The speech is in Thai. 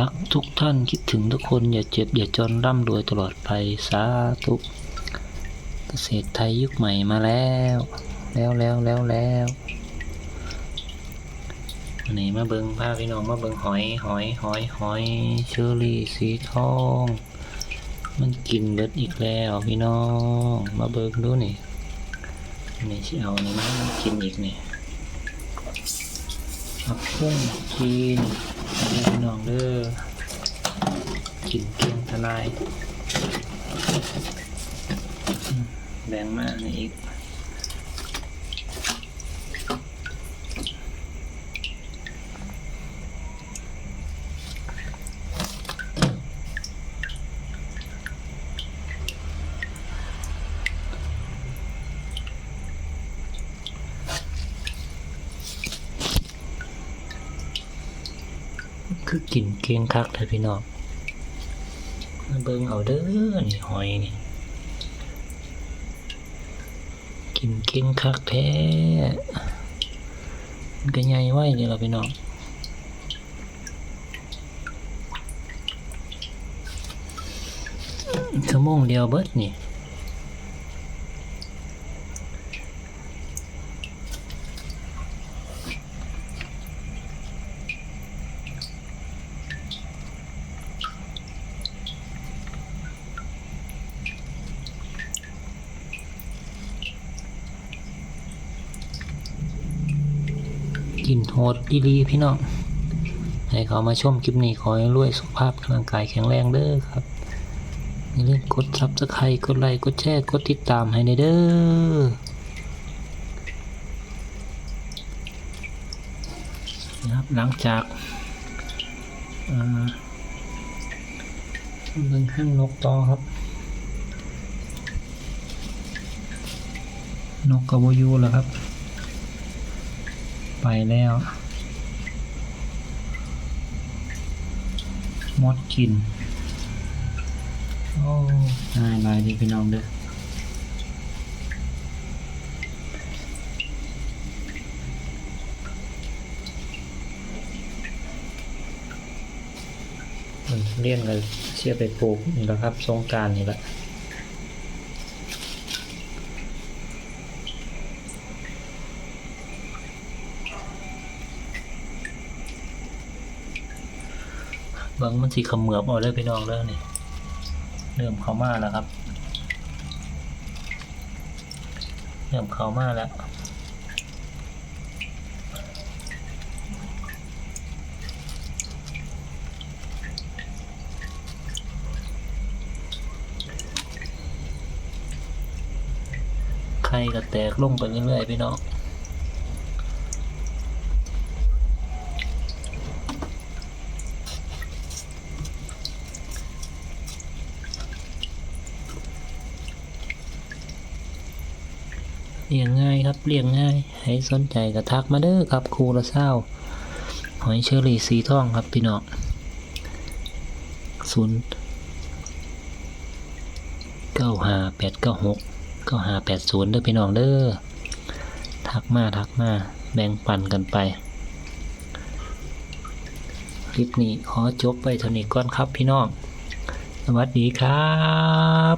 รักทุกท่านคิดถึงทุกคนอย่าเจ็บอย่าจนร่ำรวยตลอดไปสาธุเกษตรไทยยุคใหม่มาแล้ว แล้วแล้วแล้วแล้ววันนี้มาเบิงพาพี่น้องมาเบิงหอยหอยหอยหอยเชอรี่สีทอง มันกินเบิดอีกแล้วพี่น้องมาเบิงดูนี่นี่สิเอานี่มามันกินอีกนี่ผักพุ่งกินน เด้อกินเก่งทนายแบ่งมานี่อีก คือกินเก่งคักเลยพี่น้องมาเบิ่งเอาเด้อนี่หอยนี่ กินเก่งคักแท้มันก็ใหญ่ไว้นี่ล่ะพี่น้องชั่วโมงเดียวเบิดนี่ กินโหดอีหลีพี่น้องให้เขามาชมคลิปนี้ขอให้รวยสุขภาพร่างกายแข็งแรงเด้อครับอย่าลืมกดซับสไครต์กดไลค์กดแชร์กดติดตามให้ในเด้อนะครับหลังจากเบิ่งห้างนกต่อครับ นกกระโบอยูแล้วครับ ไปแล้ว มดกิน โอ้ง่ายลายดีพี่น้องเด้อมันเลี้ยงกันเสียไปปลูกนี่แหละครับสงกรารนี่แหละ เบิ่งมันสิเขมือบเอาเลยพี่น้องเด้อนี่เริ่มเข้ามาแล้วครับเริ่มเข้ามาแล้วไข่ก็แตกลงไปเรื่อยๆพี่น้อง เลี้ยงง่ายครับเลี้ยงง่ายให้สนใจก็ทักมาเด้อครับครูละเศร้าหอยเชอรี่สีทองครับพี่น้องศูนย์เก้าห้าแปดเก้าหกเก้าห้าแปดศูนย์เด้อพี่น้องเด้อทักมาทักมาแบ่งปันกันไป คลิปนี้ขอจบไปเท่านี้ก่อนครับพี่น้อง สวัสดีครับ